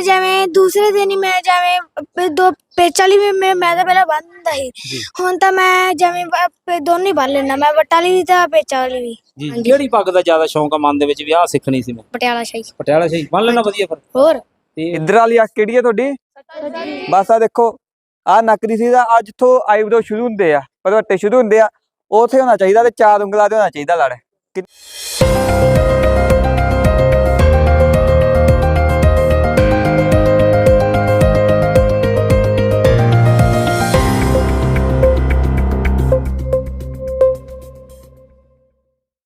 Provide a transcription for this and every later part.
ਮੈਂ ਜਿਵੇਂ ਦੂਸਰੇ ਦਿਨ ਹੀ ਮੈਂ ਜਿਵੇਂ ਦੋ ਪੇਚ ਵਾਲੀ ਵੀ ਮੈਂ ਮੈਂ ਤਾਂ ਪਹਿਲਾਂ ਬੰਨਦਾ ਸੀ। ਜੀ। ਹੁਣ ਤਾਂ ਮੈਂ ਜਿਵੇਂ ਬ- ਪ- ਦੋਨੋਂ ਹੀ ਬੰਨ ਲੈਣਾ ਮੈਂ ਵਟਾਲੀ ਵੀ ਤੇ ਪੇਚ ਵਾਲੀ ਵੀ। ਜੀ। ਕਿਹੜੀ ਪੱਗ ਦਾ ਜ਼ਿਆਦਾ ਸ਼ੌਂਕ ਆ ਮਨ ਦੇ ਵਿੱਚ ਵੀ? ਆਹ ਸਿੱਖਣੀ ਸੀ ਮੈਂ। ਪਟਿਆਲਾ ਸ਼ਾਹੀ। ਪਟਿਆਲਾ ਸ਼ਾਹੀ। ਮੰਨ ਲੈਣਾ ਵਧੀਆ ਫਿਰ। ਹੋਰ? ਤੇ ਇੱਧਰ ਵਾਲੀ ਅੱਖ ਕਿਹੜੀ ਹੈ ਤੁਹਾਡੀ? ਬਸ ਆ ਦੇਖੋ ਆ ਨੱਕ ਦੀ ਸੀ ਦਾ ਅੱਜ ਜਿੱਥੋਂ ਆਈਬ੍ਰੋ ਸ਼ੁਰੂ ਹੁੰਦੇ ਆ ਪਰਵੱਟੇ ਸ਼ੁਰੂ ਹੁੰਦੇ ਆ। ਉਥੇ ਹੋਣਾ ਚਾਹੀਦਾ ਤੇ ਚਾਰ ਉਂਗਲਾਂ ਤੇ ਹੋਣਾ ਚਾਹੀਦਾ ਲੜ। ਕਿ-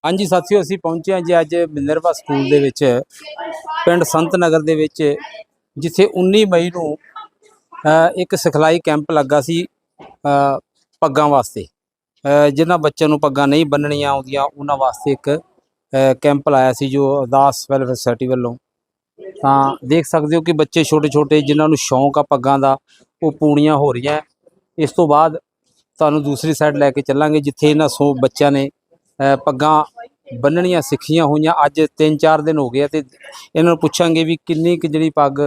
ਹਾਂਜੀ ਸਾਥੀਓ ਅਸੀਂ ਪਹੁੰਚੇ ਹਾਂ ਜੀ ਅੱਜ ਮਿੰਦਰਵਾ ਸਕੂਲ ਦੇ ਵਿੱਚ, ਪਿੰਡ ਸੰਤ ਨਗਰ ਦੇ ਵਿੱਚ, ਜਿੱਥੇ 19 ਮਈ ਨੂੰ ਇੱਕ ਸਿਖਲਾਈ ਕੈਂਪ ਲੱਗਾ ਸੀ ਪੱਗਾਂ ਵਾਸਤੇ। ਜਿਨ੍ਹਾਂ ਬੱਚਿਆਂ ਨੂੰ ਪੱਗਾਂ ਨਹੀਂ ਬੰਨਣੀਆਂ ਆਉਂਦੀਆਂ, ਉਹਨਾਂ ਵਾਸਤੇ ਇੱਕ ਕੈਂਪ ਲਾਇਆ ਸੀ ਜੋ ਅਰਦਾਸ ਵੈਲਫੇਅਰ ਸੋਸਾਇਟੀ ਵੱਲੋਂ। ਤਾਂ ਦੇਖ ਸਕਦੇ ਹੋ ਕਿ ਬੱਚੇ ਛੋਟੇ ਛੋਟੇ ਜਿਨ੍ਹਾਂ ਨੂੰ ਸ਼ੌਂਕ ਆ ਪੱਗਾਂ ਦਾ, ਉਹ ਪੂਣੀਆਂ ਹੋ ਰਹੀਆਂ। ਇਸ ਤੋਂ ਬਾਅਦ ਤੁਹਾਨੂੰ ਦੂਸਰੀ ਸਾਈਡ ਲੈ ਕੇ ਚੱਲਾਂਗੇ, ਜਿੱਥੇ ਇਹਨਾਂ ਸੌ ਬੱਚਿਆਂ ਨੇ ਪੱਗਾਂ ਬੰਨਣੀਆਂ ਸਿੱਖੀਆਂ ਹੋਈਆਂ। ਅੱਜ 3-4 ਦਿਨ ਹੋ ਗਏ ਤੇ ਇਹਨਾਂ ਨੂੰ ਪੁੱਛਾਂਗੇ ਵੀ ਕਿੰਨੀ ਕੁ ਜਿਹੜੀ ਪੱਗ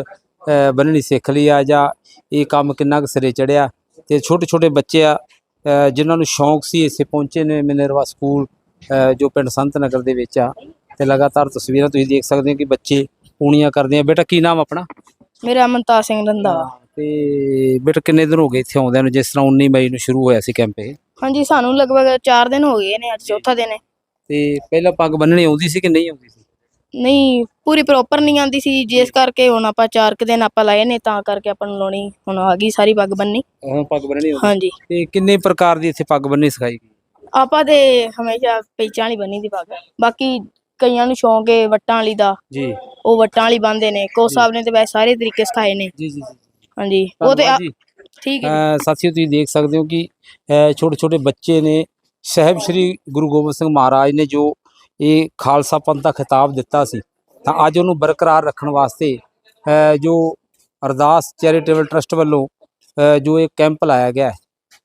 ਬੰਨਣੀ ਸਿੱਖ ਲਈ ਆ ਜਾਂ ਇਹ ਕੰਮ ਕਿੰਨਾ ਕੁ ਸਿਰੇ ਚੜਿਆ ਤੇ ਛੋਟੇ ਛੋਟੇ ਬੱਚੇ ਆ ਜਿਨ੍ਹਾਂ ਨੂੰ ਸ਼ੌਂਕ ਸੀ ਇੱਥੇ ਪਹੁੰਚੇ ਨੇ ਮਿਨਰਵਾ ਸਕੂਲ ਜੋ ਪਿੰਡ ਸੰਤ ਨਗਰ ਦੇ ਵਿੱਚ ਆ। ਤੇ ਲਗਾਤਾਰ ਤਸਵੀਰਾਂ ਤੁਸੀਂ ਦੇਖ ਸਕਦੇ ਹੋ ਕਿ ਬੱਚੇ ਪੂਣੀਆਂ ਕਰਦੇ ਆ। ਬੇਟਾ ਕੀ ਨਾਮ ਆਪਣਾ? ਮੇਰਾ ਅਮਨਤਾਰ ਸਿੰਘ ਰੰਧਾਵਾ। ਤੇ ਬੇਟਾ ਕਿੰਨੇ ਦਿਨ ਹੋ ਗਏ ਇੱਥੇ ਆਉਂਦਿਆਂ ਨੂੰ? ਜਿਸ ਤਰ੍ਹਾਂ 19 ਮਈ ਨੂੰ ਸ਼ੁਰੂ ਹੋਇਆ ਸੀ ਕੈਂਪ ਇਹ। ਹਾਂਜੀ ਸਾਨੂੰ ਲਗਭਗ 4 ਦਿਨ ਹੋ ਗਏ ਨੇ ਅੱਜ ਚੌਥਾ ਦਿਨ ਹੈ। ਤੇ ਪਹਿਲਾਂ ਪੱਗ ਬੰਨਣੀ ਆਉਂਦੀ ਸੀ ਕਿ ਨਹੀਂ ਆਉਂਦੀ ਸੀ? ਨਹੀਂ ਪੂਰੀ ਪ੍ਰੋਪਰ ਨਹੀਂ ਆਂਦੀ ਸੀ ਜਿਸ ਕਰਕੇ ਹੁਣ ਆਪਾਂ 4 ਕੁ ਦਿਨ ਆਪਾਂ ਲਾਏ ਨੇ ਤਾਂ ਕਰਕੇ ਆਪਾਂ ਨੂੰ ਲਾਉਣੀ ਹੁਣ ਆ ਗਈ ਸਾਰੀ ਪੱਗ ਬੰਨੀ ਹੁਣ ਪੱਗ ਬੰਨਣੀ ਆਉਂਦੀ। ਹਾਂਜੀ। ਤੇ ਕਿੰਨੇ ਪ੍ਰਕਾਰ ਦੀ ਇੱਥੇ ਪੱਗ ਬੰਨਣੀ ਸਿਖਾਈ ਗਈ? ਆਪਾਂ ਤੇ ਹਮੇਸ਼ਾ ਪੇਚਾਂ ਵਾਲੀ ਬੰਨੀ ਦੀ ਪੱਗ। ਬਾਕੀ ਕਈਆਂ ਨੂੰ ਸ਼ੌਂਕ ਹੈ ਵੱਟਾਂ ਵਾਲੀ ਦਾ। ਜੀ। ਉਹ ਵੱਟਾਂ ਵਾਲੀ ਬੰਨਦੇ ਨੇ। ਕੋ ਸਾਹਿਬ ਨੇ ਤੇ ਵੈਸੇ ਸਾਰੇ ਤਰੀਕੇ ਸਿਖਾਏ ਨੇ। ਜੀ ਜੀ ਜੀ। ਹਾਂਜੀ। ਉਹ ਤੇ ਆ- ਧੰਨਵਾਦ ਜੀ। ਠੀਕ ਹੈ ਅਹ ਸਾਥੀਓ ਤੁਸੀਂ ਦੇਖ ਸਕਦੇ ਹੋ ਕਿ ਛੋਟੇ ਛੋਟੇ ਬੱਚੇ ਨੇ ਸਾਹਿਬ ਸ੍ਰੀ ਗੁਰੂ ਗੋਬਿੰਦ ਸਿੰਘ ਮਹਾਰਾਜ ਨੇ ਜੋ ਇਹ ਖਾਲਸਾ ਪੰਥ ਦਾ ਖਿਤਾਬ ਦਿੱਤਾ ਸੀ ਤਾਂ ਅੱਜ ਉਹਨੂੰ ਬਰਕਰਾਰ ਰੱਖਣ ਵਾਸਤੇ ਜੋ ਅਰਦਾਸ ਚੈਰੀਟੇਬਲ ਟਰਸਟ ਵੱਲੋਂ ਜੋ ਇਹ ਕੈਂਪ ਲਾਇਆ ਗਿਆ ਹੈ,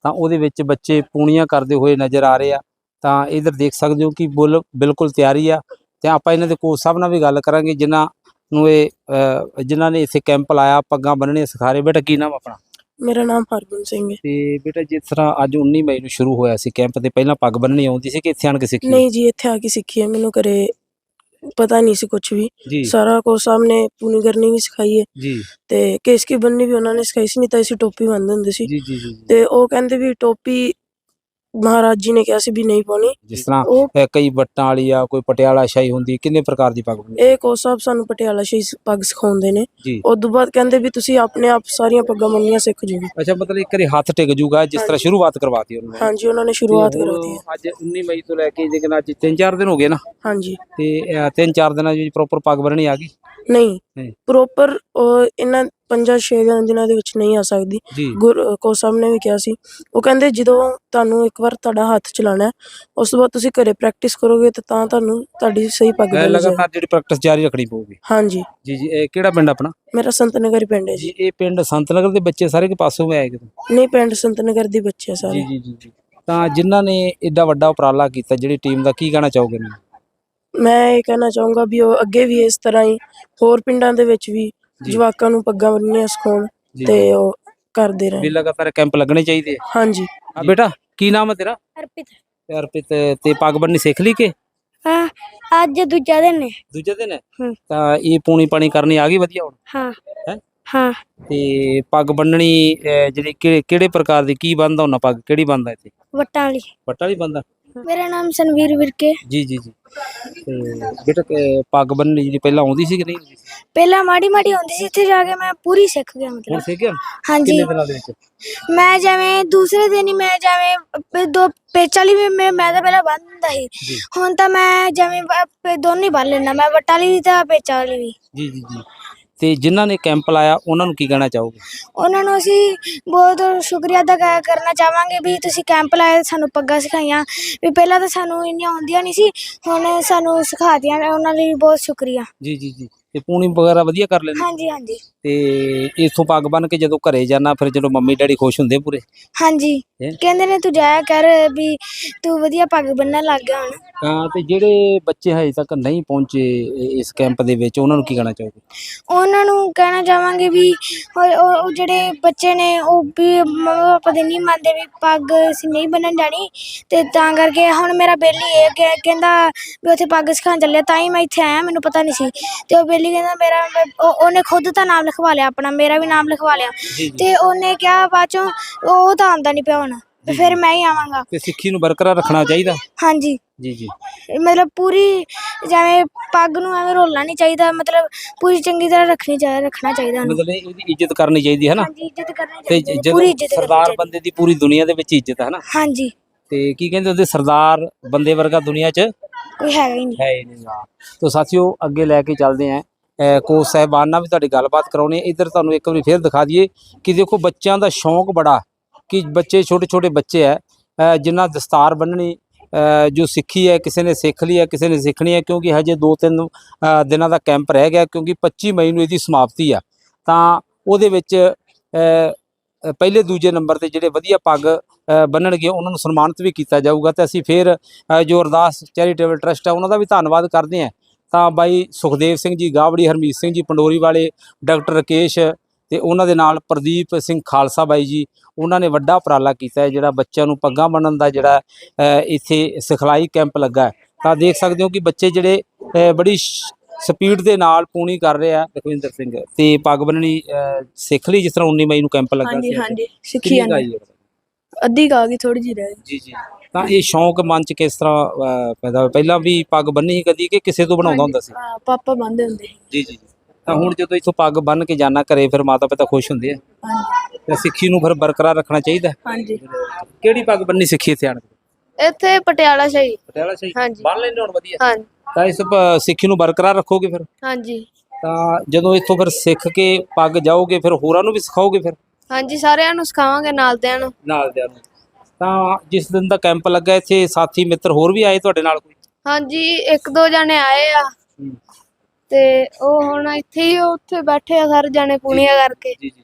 ਤਾਂ ਉਹਦੇ ਵਿੱਚ ਬੱਚੇ ਪੂਣੀਆਂ ਕਰਦੇ ਹੋਏ ਨਜ਼ਰ ਆ ਰਹੇ ਆ ਤਾਂ ਇਧਰ ਦੇਖ ਸਕਦੇ ਹੋ ਕਿ ਬੁੱਲ ਬਿਲਕੁਲ ਤਿਆਰੀ ਆ ਤੇ ਆਪਾਂ ਇਹਨਾਂ ਦੇ ਕੋਚ ਸਾਹਿਬ ਨਾਲ ਵੀ ਗੱਲ ਕਰਾਂਗੇ ਜਿਨ੍ਹਾਂ ਨੂੰ ਇਹ ਅਹ ਜਿਨ੍ਹਾਂ ਨੇ ਇੱਥੇ ਕੈਂਪ ਲਾਇਆ ਪੱਗਾਂ ਬੰਨਣੀਆਂ ਸਿਖਾ ਰਹੇ ਬੇਟਾ ਕੀ ਨਾਮ ਆਪਣਾ? ਮੇਰਾ ਨਾਮ ਹਰਗੁਣ ਸਿੰਘ ਹੈ। ਤੇ ਬੇਟਾ ਜਿਸ ਤਰ੍ਹਾਂ ਅੱਜ 19 ਮਈ ਨੂੰ ਸ਼ੁਰੂ ਹੋਇਆ ਸੀ ਕੈਂਪ ਤੇ ਪਹਿਲਾਂ ਪੱਗ ਬੰਨਣੀ ਆਉਂਦੀ ਸੀ ਕਿ ਇੱਥੇ ਆਣ ਕੇ ਸਿੱਖੀ? ਨਹੀਂ ਜੀ ਇੱਥੇ ਆ ਕੇ ਸਿੱਖੀ ਹੈ ਮੈਨੂੰ ਘਰੇ ਪਤਾ ਨਹੀਂ ਸੀ ਕੁਝ ਵੀ। ਜੀ। ਸਾਰਾ ਕੋ ਸਾਹਮਣੇ ਪੂਨੀ ਕਰਨੀ ਵੀ ਸਿਖਾਈ ਹੈ। ਜੀ। ਤੇ ਕੇਸ ਕੀ ਬੰਨੀ ਵੀ ਉਹਨਾਂ ਨੇ ਸਿਖਾਈ ਸੀ ਨਹੀਂ ਤਾਂ ਅਸੀਂ ਟੋਪੀ ਬੰਨਦੇ ਹੁੰਦੇ ਸੀ। ਜੀ ਜੀ ਜੀ। ਤੇ ਉਹ ਕਹਿੰਦੇ ਵੀ ਟੋਪੀ ਮਹਾਰਾਜ ਜੀ ਨੇ ਕਿਹਾ ਸੀ ਵੀ ਨਹੀਂ ਪਾਉਣੀ। ਜਿਸ ਤਰ੍ਹਾਂ ਉਹ ਅਹ, ਕਈ ਵੱਟਾਂ ਵਾਲੀ ਆ ਕੋਈ ਪਟਿਆਲਾ ਸ਼ਾਹੀ ਹੁੰਦੀ ਕਿੰਨੇ ਪ੍ਰਕਾਰ ਦੀ ਪੱਗ ਬੰਨਣੀ ਇਹ ਕੋ ਸਾਹਿਬ ਸਾਨੂੰ ਪਟਿਆਲਾ ਸ਼ਹੀ ਪੱਗ ਸਿਖਾਉਂਦੇ ਨੇ। ਜੀ। ਉਸ ਤੋਂ ਬਾਅਦ ਕਹਿੰਦੇ ਵੀ ਤੁਸੀਂ ਆਪਣੇ ਆਪ ਸਾਰੀਆਂ ਪੱਗਾਂ ਬੰਨਣੀਆਂ ਸਿੱਖ ਜੂਗੇ ਅੱਛਾ ਮਤਲਬ ਇੱਕ ਵਾਰੀ ਹੱਥ ਟਿਕ ਜੂਗਾ ਜਿਸ ਤਰ੍ਹਾਂ। ਸ਼ੁਰੂਆਤ ਕਰਵਾਤੀ ਉਹਨਾਂ। ਨੇ ਹਾਂਜੀ ਉਹਨਾਂ ਨੇ ਸ਼ੁਰੂਆਤ ਤੇ ਹੁਣ ਹੈ। ਅੱਜ 19 ਮਈ ਤੋਂ ਲੈ ਕੇ ਜਿਵੇਂ ਅੱਜ 3-4 ਦਿਨ ਹੋ ਗਏ ਨਾ। ਹਾਂਜੀ। ਤੇ 3-4 ਦਿਨਾਂ ਵਿੱਚ ਪ੍ਰੋਪਰ ਪੱਗ ਬੰਨਣੀ ਆ ਗਈ। ਨਹੀਂ। ਨਹੀਂ। ਪ੍ਰੋਪਰ ਇਹਨਾਂ ਪੰਜਾਂ ਛੇ ਦਿਨਾਂ ਦੇ ਵਿੱਚ ਨਹੀਂ ਆ ਸਕਦੀ। ਜੀ। ਗੁਰ ਕੋ ਸਾਹਿਬ ਨੇ ਵੀ ਕਿਹਾ ਸੀ। ਉਹ ਕਹਿੰਦੇ ਜਦੋਂ ਤੁਹਾਨੂੰ ਇੱਕ ਵਾਰ ਤੁਹਾਡਾ ਹੱਥ ਚਲਾਣਾ ਹੈ ਉਸ ਤੋਂ ਬਾਅਦ ਤੁਸੀਂ ਘਰੇ ਪ੍ਰੈਕਟਿਸ ਕਰੋਗੇ ਤਾਂ ਤਾਂ ਤੁਹਾਨੂੰ ਤੁਹਾਡੀ ਸਹੀ ਪੱਗ ਇਹ ਬਣ ਜਾਏਗੀ। ਲਗਾਤਾਰ ਜਿਹੜੀ ਪ੍ਰੈਕਟਿਸ ਜਾਰੀ ਰੱਖਣੀ ਪਊਗੀ। ਹਾਂਜੀ। ਜੀ ਜੀ ਇਹ ਕਿਹੜਾ ਪਿੰਡ ਆਪਣਾ? ਮੇਰਾ ਸੰਤ ਨਗਰ ਪਿੰਡ ਹੈ ਜੀ। ਜੀ ਇਹ ਪਿੰਡ ਸੰਤਨਗਰ ਦੇ ਬੱਚੇ ਸਾਰੇ ਕਿ ਪਾਸੋਂ ਆਏ ਕਿਤੇ? ਨਹੀਂ ਪਿੰਡ ਸੰਤ ਨਗਰ ਦੇ ਬੱਚੇ ਸਾਰੇ। ਜੀ ਜੀ ਜੀ ਤਾਂ ਜਿਨ੍ਹਾਂ ਨੇ ਐਡਾ ਵੱਡਾ ਉਪਰਾਲਾ ਕੀਤਾ ਜਿਹੜੀ ਟੀਮ ਦਾ ਕੀ ਕਹਿਣਾ ਚਾਹੋਗੇ ਮੈਨੂੰ? ਮੈਂ ਇਹ ਕਹਿਣਾ ਚਾਹੂੰਗਾ ਵੀ ਉਹ ਅੱਗੇ ਵੀ ਇਸ ਤਰ੍ਹਾਂ ਹੀ ਹੋਰ ਪਿੰਡਾਂ ਦੇ ਵਿੱਚ ਵੀ ਜੀ। ਜਵਾਕਾਂ ਨੂੰ ਪੱਗਾਂ ਬੰਨ੍ਹਣੀਆਂ ਸਿਖਾਉਣ ਜੀ। ਤੇ ਉਹ ਕਰਦੇ ਵੀ ਲਗਾਤਾਰ ਕੈਂਪ ਲੱਗਣੇ ਚਾਹੀਦੇ ਆ। ਹਾਂਜੀ। ਆ ਬੇਟਾ ਕੀ ਨਾਮ ਹੈ ਤੇਰਾ? ਅਰਪਿਤ ਤੇ ਅਰਪਿਤ ਤੇ ਪੱਗ ਬੰਨੀ ਸਿੱਖ ਲਈ ਕਿ? ਹਾਂ ਅੱਜ ਦੂਜਾ ਦਿਨ ਨੇ ਦੂਜੇ ਦਿਨ ਹੈ? ਹੂੰ। ਤਾਂ ਇਹ ਪੂਣੀ ਪਾਣੀ ਕਰਨੀ ਆ ਗਈ ਵਧੀਆ ਹੁਣ? ਹਾਂ। ਹੈਂ? ਹਾਂ। ਤੇ ਪੱਗ ਬੰਨਣੀ ਅਹ, ਜਿਹੜੀ ਕਿਹੜੇ ਕਿਹੜੇ ਪ੍ਰਕਾਰ ਦੀ ਕੀ ਬੰਦਾ ਹੁੰਦਾ ਪੱਗ? ਕਿਹੜੀ ਬੰਦਾ ਇੱਥੇ? ਵਟਾਂ ਵਾਲੀ। ਪੱਟਾ ਵਾਲੀ ਬੰਦਾ ਮੇਰਾ ਨਾਮ ਸਨਵੀਰ ਵਿਰਕੇ। ਜੀ ਜੀ ਜੀ। ਤੇ ਬੇਟਾ ਕਿ ਪੱਗ ਬੰਨਣੀ ਜਿਹੜੀ ਪਹਿਲਾਂ ਆਉਂਦੀ ਸੀ ਕਿ ਨਹੀਂ ਆਉਂਦੀ ਸੀ? ਪਹਿਲਾਂ ਮਾੜੀ ਮਾੜੀ ਹੁੰਦੀ ਸੀ ਇੱਥੇ ਜਾ ਕੇ ਮੈਂ ਪੂਰੀ ਸਿੱਖ ਗਿਆ ਹੁਣ ਮਤਲਬ ਸਿੱਖ ਗਿਆ? ਹਾਂਜੀ। ਕਿੰਨੇ ਦਿਨਾਂ ਦੇ ਵਿੱਚ? ਮੈਂ ਜਿਵੇਂ ਦੂਸਰੇ ਦਿਨ ਹੀ ਮੈਂ ਜਿਵੇਂ ਦੋ ਪੇਚ ਵਾਲੀ ਵੀ ਮੈਂ ਮੈਂ ਤਾਂ ਪਹਿਲਾਂ ਬੰਨਦਾ ਸੀ। ਜੀ। ਹੁਣ ਤਾਂ ਮੈਂ ਜਿਵੇਂ ਬ- ਪ- ਦੋਨੋਂ ਹੀ ਬੰਨ ਲੈਣਾ ਮੈਂ ਵਟਾਲੀ ਵੀ ਤੇ ਪੇਚਾ ਵਾਲੀ ਵੀ। ਜੀ ਜੀ ਜੀ। ਤੇ ਜਿਨ੍ਹਾਂ ਨੇ ਕੈਂਪ ਲਾਇਆ ਉਹਨਾਂ ਨੂੰ ਕੀ ਕਹਿਣਾ ਚਾਹੋਗੇ? ਉਹਨਾਂ ਨੂੰ ਅਸੀਂ ਬਹੁਤ ਸ਼ੁਕਰੀਆ ਅਦਾ ਕਰਨਾ ਚਾਹਾਂਗੇ ਵੀ ਤੁਸੀਂ ਕੈਂਪ ਲਾਇਆ ਸਾਨੂੰ ਪੱਗਾਂ ਸਿਖਾਈਆਂ। ਵੀ ਪਹਿਲਾਂ ਤਾਂ ਸਾਨੂੰ ਇੰਨੀਆਂ ਆਉਂਦੀਆਂ ਨਹੀਂ ਸੀ ਹੁਣ ਸਾਨੂੰ ਸਿਖਾਤੀਆਂ ਉਹਨਾਂ ਲਈ ਬਹੁਤ ਸ਼ੁਕਰੀਆ। ਜੀ ਜੀ ਜੀ। ਤੇ ਪੂਣੀ ਵਗੈਰਾ ਵਧੀਆ ਕਰ ਲੈਂਦੇ? ਹਾਂਜੀ ਹਾਂਜੀ। ਤੇ ਇਥੋਂ ਪੱਗ ਬੰਨ ਕੇ ਜਦੋਂ ਘਰੇ ਜਾਣਾ ਫਿਰ ਜਦੋਂ ਮੰਮੀ ਡੈਡੀ ਖੁਸ਼ ਹੁੰਦੇ ਪੂਰੇ? ਹਾਂਜੀ। ਹੈਂ? ਕਹਿੰਦੇ ਨੇ ਤੂੰ ਜਾਇਆ ਕਰ ਵੀ ਤੂੰ ਵਧੀਆ ਪੱਗ ਬੰਨਣ ਲੱਗ ਗਿਆ ਹੁਣ। ਤਾਂ ਤੇ ਜਿਹੜੇ ਬੱਚੇ ਹਜੇ ਤੱਕ ਨਹੀਂ ਪਹੁੰਚੇ ਇ- ਇਸ ਕੈਂਪ ਦੇ ਵਿੱਚ ਉਹਨਾਂ ਨੂੰ ਕੀ ਕਹਿਣਾ ਚਾਹੋਗੇ? ਉਹਨਾਂ ਨੂੰ ਕਹਿਣਾ ਚਾਹਾਂਗੇ ਵੀ ਉਹ- ਉਹ ਉਹ ਜਿਹੜੇ ਬੱਚੇ ਨੇ ਉਹ ਵੀ ਮੰਮਾ ਪਾਪਾ ਦੇ ਨਹੀਂ ਮੰਨਦੇ ਵੀ ਪੱਗ ਅਸੀਂ ਨਹੀਂ ਬੰਨਣ ਜਾਣੀ। ਤੇ ਤਾਂ ਕਰਕੇ ਹੁਣ ਮੇਰਾ ਬੇਲੀ ਇਹ ਕਹਿ- ਕਹਿੰਦਾ ਵੀ ਉੱਥੇ ਪੱਗ ਸਿਖਾਉਣ ਚੱਲਿਆ ਤਾਂ ਹੀ ਮੈਂ ਇੱਥੇ ਆਇਆ ਮੈਨੂੰ ਪਤਾ ਨਹੀਂ ਸੀ। ਤੇ ਉਹ ਬੇਲੀ ਕਹਿੰਦਾ ਮੇਰਾ ਉਹ- ਉਹਨੇ ਖੁਦ ਤਾਂ ਨਾਮ ਲਿਖਵਾ ਲਿਆ ਆਪਣਾ ਮੇਰਾ ਵੀ ਨਾਮ ਲਿਖਵਾ ਲਿਆ। ਜੀ ਤੇ ਉਹਨੇ ਕਿਹਾ ਬਾਅਦ ਚੋਂ ਉਹ ਤਾਂ ਆਉਂਦਾ ਨਹੀਂ ਪਿਆ ਹੁਣ। ਤੇ ਫਿਰ ਮੈਂ ਹੀ ਆਵਾਂਗਾ। ਤੇ ਸਿੱਖੀ ਨੂੰ ਬਰਕਰਾਰ ਰੱਖਣਾ ਚਾਹੀਦਾ। ਹਾਂਜੀ। ਜੀ ਜੀ। ਮਤਲਬ ਪੂਰੀ ਜਿਵੇਂ ਪੱਗ ਨੂੰ ਐਵੇਂ ਰੋਲਣਾ ਨਹੀਂ ਚਾਹੀਦਾ ਮਤਲਬ ਪੂਰੀ ਚੰਗੀ ਤਰ੍ਹਾਂ ਰੱਖਣੀ ਚਾਹੀਦਾ ਰੱਖਣਾ ਚਾਹੀਦਾ ਉਹਨੂੰ। ਮਤਲਬ ਇਹਦੀ ਇੱਜ਼ਤ ਕਰਨੀ ਚਾਹੀਦੀ ਹੈ ਨਾ। ਹਾਂਜੀ ਇੱਜ਼ਤ ਕਰਨੀ ਤੇ ਚਾਹੀਦੀ ਹੈ, ਜਦੋਂ ਪੂਰੀ ਇੱਜ਼ਤ ਕਰਨੀ ਸਰਦਾਰ ਚਾਹੀਦੀ ਬੰਦੇ ਦੀ ਪੂਰੀ ਦੁਨੀਆ ਦੇ ਵਿੱਚ ਇੱਜ਼ਤ ਹੈ ਨਾ। ਹਾਂਜੀ। ਤੇ ਕੀ ਕਹਿੰਦੇ ਉਹਦੇ ਸਰਦਾਰ ਬੰਦੇ ਵਰਗਾ ਦੁਨੀਆ 'ਚ ਕੋਈ ਹੈਗਾ ਹੀ ਨਹੀਂ ਹੈ ਹੀ ਨਹੀਂ ਤੋ ਸਾਥੀਓ ਅੱਗੇ ਲੈ ਕੇ ਚੱਲਦੇ ਆਂ ਕੋਚ ਸਾਹਿਬਾਨ ਨਾਲ ਵੀ ਤੁਹਾਡੀ ਗੱਲਬਾਤ ਕਰਾਉਣੀ ਹੈ। ਇੱਧਰ ਤੁਹਾਨੂੰ ਇੱਕ ਵਾਰੀ ਫੇਰ ਦਿਖਾ ਦਈਏ ਕਿ ਦੇਖੋ ਬੱਚਿਆਂ ਦਾ ਸ਼ੌਂਕ ਬੜਾ ਕਿ ਬੱਚੇ ਛੋਟੇ ਛੋਟੇ ਬੱਚੇ ਹੈ। ਅਹ ਜਿਨ੍ਹਾਂ ਦਸਤਾਰ ਬੰਨਣੀ ਜੋ ਸਿੱਖੀ ਹੈ, ਕਿਸੇ ਨੇ ਸਿੱਖ ਲਈ ਹੈ, ਕਿਸੇ ਨੇ ਸਿੱਖਣੀ ਹੈ, ਕਿਉਂਕਿ ਹਜੇ 2-3 ਦਿਨਾਂ ਦਾ ਕੈਂਪ ਰਹਿ ਗਿਆ ਕਿਉਂਕਿ 25 ਮਈ ਨੂੰ ਇਹਦੀ ਸਮਾਪਤੀ ਆ। ਤਾਂ ਉਹਦੇ ਵਿੱਚ ਪਹਿਲੇ ਦੂਜੇ ਨੰਬਰ ਤੇ ਜਿਹੜੇ ਵਧੀਆ ਪੱਗ ਅਹ ਬੰਨਣਗੇ ਉਹਨਾਂ ਨੂੰ ਸਨਮਾਨਿਤ ਵੀ ਕੀਤਾ ਜਾਊਗਾ। ਤੇ ਅਸੀਂ ਫਿਰ ਜੋ ਅਰਦਾਸ ਚੈਰੀਟੇਬਲ ਟਰਸਟ ਹੈ ਉਹਨਾਂ ਦਾ ਵੀ ਧੰਨਵਾਦ ਕਰਦੇ ਹਾਂ। ਤਾਂ ਬਾਈ ਸੁਖਦੇਵ ਸਿੰਘ ਜੀ ਗਾਵੜੀ ਹਰਮੀਤ ਸਿੰਘ ਜੀ ਪੰਡੋਰੀ ਵਾਲੇ ਡਾਕਟਰ ਰਕੇਸ਼ ਤੇ ਉਹਨਾਂ ਦੇ ਨਾਲ ਪ੍ਰਦੀਪ ਸਿੰਘ ਖਾਲਸਾ ਬਾਈ ਜੀ ਉਹਨਾਂ ਨੇ ਵੱਡਾ ਉਪਰਾਲਾ ਕੀਤਾ ਹੈ ਜਿਹੜਾ ਬੱਚਿਆਂ ਨੂੰ ਪੱਗਾਂ ਬੰਨਣ ਦਾ ਜਿਹੜਾ ਇੱਥੇ ਸਿਖਲਾਈ ਕੈਂਪ ਲੱਗਾ। ਤਾਂ ਦੇਖ ਸਕਦੇ ਹੋ ਕਿ ਬੱਚੇ ਜਿਹੜੇ ਬੜੀ ਸਪੀਡ ਦੇ ਨਾਲ ਪੂਣੀ ਕਰ ਰਹੇ ਆ ਲਖਵਿੰਦਰ ਸਿੰਘ ਤੇ ਪੱਗ ਬੰਨਣੀ ਸਿੱਖ ਲਈ ਜਿਸ ਤਰ੍ਹਾਂ 19 ਮਈ ਨੂੰ ਕੈਂਪ ਲੱਗਾ ਹਾਂਜੀ ਸੀ ਹਾਂਜੀ ਸਿੱਖੀ ਕਿੰਨੀ ਕੁ ਜਾਂਦੀ ਆਈ ਹੈ? ਅੱਧੀ ਕਾ ਗਈ ਥੋੜੀ ਜਿਹੀ ਰਹਿ ਗਈ। ਜੀ ਜੀ। ਤਾਂ ਇਹ ਸ਼ੌਂਕ ਮਨ ਚ ਕਿਸ ਤਰ੍ਹਾਂ ਅਹ, ਪੈਦਾ ਹੋਇਆ? ਪਹਿਲਾਂ ਵੀ ਪੱਗ ਬੰਨੀ ਸੀ ਕਦੀ ਕਿ ਕਿਸੇ ਤੋਂ ਬਣਾਉਂਦਾ ਹੁੰਦਾ ਸੀ? ਹਾਂ, ਪਾਪਾ ਬੰਦੇ ਹੁੰਦੇ ਸੀ। ਜੀ ਜੀ ਤਾਂ ਹੁਣ ਜਦੋਂ ਇੱਥੋਂ ਪੱਗ ਬੰਨ ਕੇ ਜਾਣਾ ਘਰੇ ਫਿਰ ਮਾਤਾ ਪਿਤਾ ਖੁਸ਼ ਹੁੰਦੇ ਆ? ਹਾਂਜੀ। ਤੇ ਸਿੱਖੀ ਨੂੰ ਫਿਰ ਬਰਕਰਾਰ ਰੱਖਣਾ ਚਾਹੀਦਾ? ਹਾਂਜੀ। ਕਿਹੜੀ ਪੱਗ ਬੰਨੀ ਸਿੱਖੀ ਇੱਥੇ ਆਣ ਕੇ? ਇੱਥੇ ਪਟਿਆਲਾ ਸ਼ਾਹੀ। ਪਟਿਆਲਾ ਸਹੀ? ਹਾਂਜੀ। ਬੰਨ ਲੈਂਦੇ ਹੁਣ ਵਧੀਆ। ਹਾਂਜੀ। ਤਾਂ ਇਸ ਪ- ਸਿੱਖੀ ਨੂੰ ਬਰਕਰਾਰ ਰੱਖੋਗੇ ਫਿਰ? ਹਾਂਜੀ। ਤਾਂ ਜਦੋਂ ਇੱਥੋਂ ਫਿਰ ਸਿੱਖ ਕੇ ਪੱਗ ਜਾਓਗੇ ਫਿਰ ਹੋਰਾਂ ਨੂੰ ਵੀ ਸਿਖਾਓਗੇ ਫਿਰ? ਹਾਂਜੀ ਸਾਰਿਆਂ ਨੂੰ ਸਿਖਾਵਾਂਗੇ ਨਾਲ ਦਿਆਂ ਨੂੰ। ਨਾਲ ਦਿਆਂ ਨੂੰ। ਤਾਂ ਜਿਸ ਦਿਨ ਦਾ ਕੈਂਪ ਲੱਗਾ ਇੱਥੇ ਸਾਥੀ ਮਿੱਤਰ ਹੋਰ ਵੀ ਆਏ ਤੁਹਾਡੇ ਨਾਲ ਕੋਈ? ਹਾਂਜੀ ਇੱਕ ਦੋ ਜਣੇ ਆਏ ਆ। ਤੇ ਉਹ ਹੁਣ ਇੱਥੇ ਹੀ ਉੱਥੇ ਬੈਠੇ ਆ ਸਾਰੇ ਜਣੇ ਪੂਣੀਆਂ ਕਰਕੇ। ਜੀ ਜੀ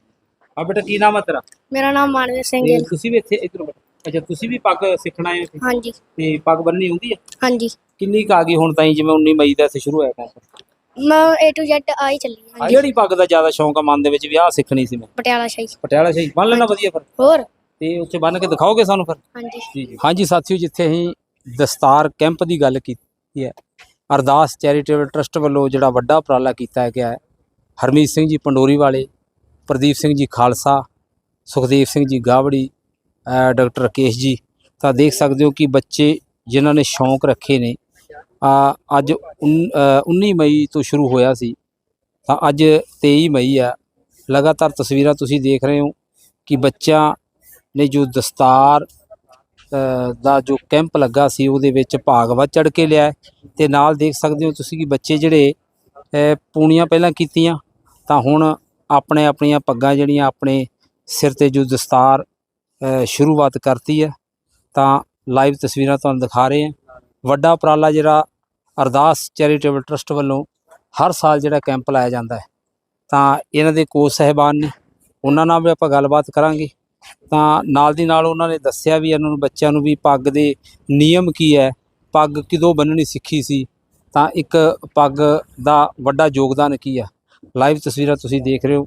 ਆ ਬੇਟਾ ਕੀ ਨਾਮ ਹੈ ਤੇਰਾ? ਮੇਰਾ ਨਾਮ ਮਾਨਵੀਰ ਸਿੰਘ ਤੇ ਹੈ। ਤੁਸੀਂ ਵੀ ਇੱਥੇ ਇਧਰ ਅੱਛਾ ਤੁਸੀਂ ਵੀ ਪੱਗ ਸਿੱਖਣਾ ਹੈ ਇੱਥੇ? ਹਾਂਜੀ। ਤੇ ਪੱਗ ਬੰਨਣੀ ਹੁੰਦੀ ਹੈ ਹਾਂਜੀ। ਕਿੰਨੀ ਕੁ ਆ ਗਈ ਹੁਣ ਤਾਈਂ ਜਿਵੇਂ 19 ਮਈ ਦਾ ਇੱਥੇ ਸ਼ੁਰੂ ਹੋਇਆ ਕੰਮ ਮੈਂ A to Z ਆ ਹੀ ਚੱਲੀ ਹਾਂ ਆ। ਜਿਹੜੀ ਪੱਗ ਦਾ ਜ਼ਿਆਦਾ ਸ਼ੌਂਕ ਆ ਮਨ ਦੇ ਵਿੱਚ ਵੀ? ਆਹ ਸਿੱਖਣੀ ਸੀ ਮੈਂ। ਪਟਿਆਲਾ ਸ਼ਾਹੀ। ਪਟਿਆਲਾ ਸ਼ਾਹੀ। ਬੰਨ ਲੈਣਾ ਵਧੀਆ ਫਿਰ। ਹੋਰ? ਤੇ ਉੱਥੇ ਬੰਨ ਕੇ ਦਿਖਾਓਗੇ ਸਾਨੂੰ ਫਿਰ? ਹਾਂਜੀ। ਹਾਂਜੀ ਸਾਥੀਓ ਜਿੱਥੇ ਅਸੀਂ ਦਸਤਾਰ ਕੈਂਪ ਦੀ ਗੱਲ ਕੀਤੀ ਹੈ ਅਰਦਾਸ ਚੈਰੀਟੇਬਲ ਟਰਸਟ ਵੱਲੋਂ ਜਿਹੜਾ ਵੱਡਾ ਉਪਰਾਲਾ ਕੀਤਾ ਗਿਆ ਹੈ ਹਰਮੀਤ ਸਿੰਘ ਜੀ ਪੰਡੋਰੀ ਵਾਲੇ ਪ੍ਰਦੀਪ ਸਿੰਘ ਜੀ ਖਾਲਸਾ ਸੁਖਦੇਵ ਸਿੰਘ ਜੀ ਗਾਵੜੀ ਡਾਕਟਰ ਰਕੇਸ਼ ਜੀ ਤਾਂ ਦੇਖ ਸਕਦੇ ਹੋ ਕਿ ਬੱਚੇ ਜਿਨ੍ਹਾਂ ਨੇ ਸ਼ੌਂਕ ਰੱਖੇ ਨੇ ਆ ਅੱਜ ਉਨ- ਅ, 19 ਮਈ ਤੋਂ ਸ਼ੁਰੂ ਹੋਇਆ ਸੀ ਤਾਂ ਅੱਜ 23 ਮਈ ਆ ਲਗਾਤਾਰ ਤਸਵੀਰਾਂ ਤੁਸੀਂ ਦੇਖ ਰਹੇ ਹੋ ਕਿ ਬੱਚਿਆਂ ਨੇ ਜੋ ਦਸਤਾਰ ਦਾ ਜੋ ਕੈਂਪ ਲੱਗਾ ਸੀ, ਉਹਦੇ ਵਿੱਚ ਭਾਗ ਵੱਧ ਚੜ ਕੇ ਲਿਆ ਹੈ। ਤੇ ਨਾਲ ਦੇਖ ਸਕਦੇ ਹੋ ਤੁਸੀਂ ਕਿ ਬੱਚੇ ਜਿਹੜੇ ਪੂਣੀਆਂ ਪਹਿਲਾਂ ਕੀਤੀਆਂ, ਤਾਂ ਹੁਣ ਆਪਣੇ ਆਪਣੀਆਂ ਪੱਗਾਂ ਜਿਹੜੀਆਂ ਆਪਣੇ ਸਿਰ ਤੇ ਜੋ ਦਸਤਾਰ ਸ਼ੁਰੂਆਤ ਕਰਤੀ ਹੈ, ਤਾਂ ਲਾਈਵ ਤਸਵੀਰਾਂ ਤੁਹਾਨੂੰ ਦਿਖਾ ਰਹੇ ਹਾਂ। ਵੱਡਾ ਉਪਰਾਲਾ ਜਿਹੜਾ ਅਰਦਾਸ ਚੈਰੀਟੇਬਲ ਟਰਸਟ ਵੱਲੋਂ ਹਰ ਸਾਲ ਜਿਹੜਾ ਕੈਂਪ ਲਾਇਆ ਜਾਂਦਾ ਹੈ। ਤਾਂ ਇਹਨਾਂ ਦੇ ਕੋਚ ਸਹਿਬਾਨ ਨੇ, ਉਹਨਾਂ ਨਾਲ ਵੀ ਆਪਾਂ ਗੱਲਬਾਤ ਕਰਾਂਗੇ। ਤਾਂ ਨਾਲ ਦੀ ਨਾਲ ਉਹਨਾਂ ਨੇ ਦੱਸਿਆ ਵੀ ਇਹਨਾਂ ਨੂੰ ਬੱਚਿਆਂ ਨੂੰ ਵੀ ਪੱਗ ਦੇ ਨਿਯਮ ਕੀ ਹੈ? ਪੱਗ ਕਿਦੋਂ ਬੰਨਣੀ ਸਿੱਖੀ ਸੀ? ਤਾਂ ਇੱਕ ਪੱਗ ਦਾ ਵੱਡਾ ਯੋਗਦਾਨ ਕੀ ਆ? ਲਾਈਵ ਤਸਵੀਰਾਂ ਤੁਸੀਂ ਦੇਖ ਰਹੇ ਹੋ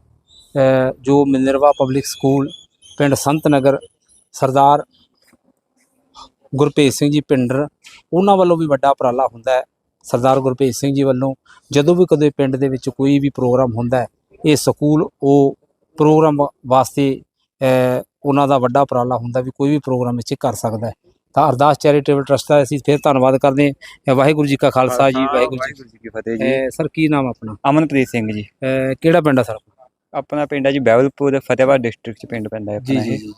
ਜੋ ਮਿਨਰਵਾ ਪਬਲਿਕ ਸਕੂਲ ਪਿੰਡ ਸੰਤ ਨਗਰ, ਸਰਦਾਰ ਗੁਰਪ੍ਰੀਤ ਸਿੰਘ ਜੀ ਪਿੰਡਰ ਉਹਨਾਂ ਵੱਲੋਂ ਵੀ ਵੱਡਾ ਉਪਰਾਲਾ ਹੁੰਦਾ ਹੈ। ਸਰਦਾਰ ਗੁਰਪ੍ਰੀਤ ਸਿੰਘ ਜੀ ਵੱਲੋਂ ਜਦੋਂ ਵੀ ਕਦੇ ਪਿੰਡ ਦੇ ਵਿੱਚ ਕੋਈ ਵੀ ਪ੍ਰੋਗਰਾਮ ਹੁੰਦਾ ਹੈ, ਇਹ ਸਕੂਲ ਉਹ ਪ੍ਰੋਗਰਾਮ ਵਾਸਤੇ ਉਹਨਾਂ ਦਾ ਵੱਡਾ ਉਪਰਾਲਾ ਹੁੰਦਾ ਵੀ ਕੋਈ ਵੀ ਪ੍ਰੋਗਰਾਮ ਇੱਥੇ ਕਰ ਸਕਦਾ ਹੈ। ਤਾਂ ਅਰਦਾਸ ਚੈਰੀਟੇਬਲ ਟਰਸਟ ਦਾ ਅਸੀਂ ਫਿਰ ਧੰਨਵਾਦ ਕਰਦੇ ਹਾਂ। ਵਾਹਿਗੁਰੂ ਜੀ ਕਾ ਖਾਲਸਾ ਜੀ ਵਾਹਿਗੁਰੂ ਜੀ ਕੀ ਫਤਿਹ ਜੀ। ਸਰ ਕੀ ਨਾਮ ਆਪਣਾ? ਅਮਨਪ੍ਰੀਤ ਸਿੰਘ ਜੀ। ਕਿਹੜਾ ਪਿੰਡ ਆ ਸਰ ਆਪਣਾ? ਪਿੰਡ ਹੈ ਜੀ ਬਹਿਬਲਪੁਰ ਫਤਿਹਬਾਦ ਡਿਸਟ੍ਰਿਕਟ ਚ ਪਿੰਡ ਪੈਂਦਾ ਹੈ ਜੀ ਆਪਣਾ ਜੀ। ਜੀ।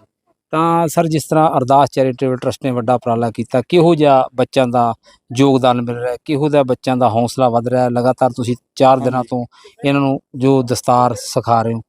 ਤਾਂ ਸਰ ਜਿਸ ਤਰ੍ਹਾਂ ਅਰਦਾਸ ਚੈਰੀਟੇਬਲ ਟਰਸਟ ਨੇ ਵੱਡਾ ਉਪਰਾਲਾ ਕੀਤਾ ਕਿਹੋ ਜਿਹਾ ਬੱਚਿਆਂ ਦਾ ਯੋਗਦਾਨ ਮਿਲ ਰਿਹਾ ਕਿਹੋ ਜਿਹਾ ਬੱਚਿਆਂ ਦਾ ਹੌਸਲਾ ਵਧ ਰਿਹਾ ਲਗਾਤਾਰ ਤੁਸੀਂ 4 ਦਿਨਾਂ। ਤੋਂ ਇਹਨਾਂ ਨੂੰ ਜੋ ਦਸਤਾਰ ਸਿਖਾ ਰਹੇ ਹੋ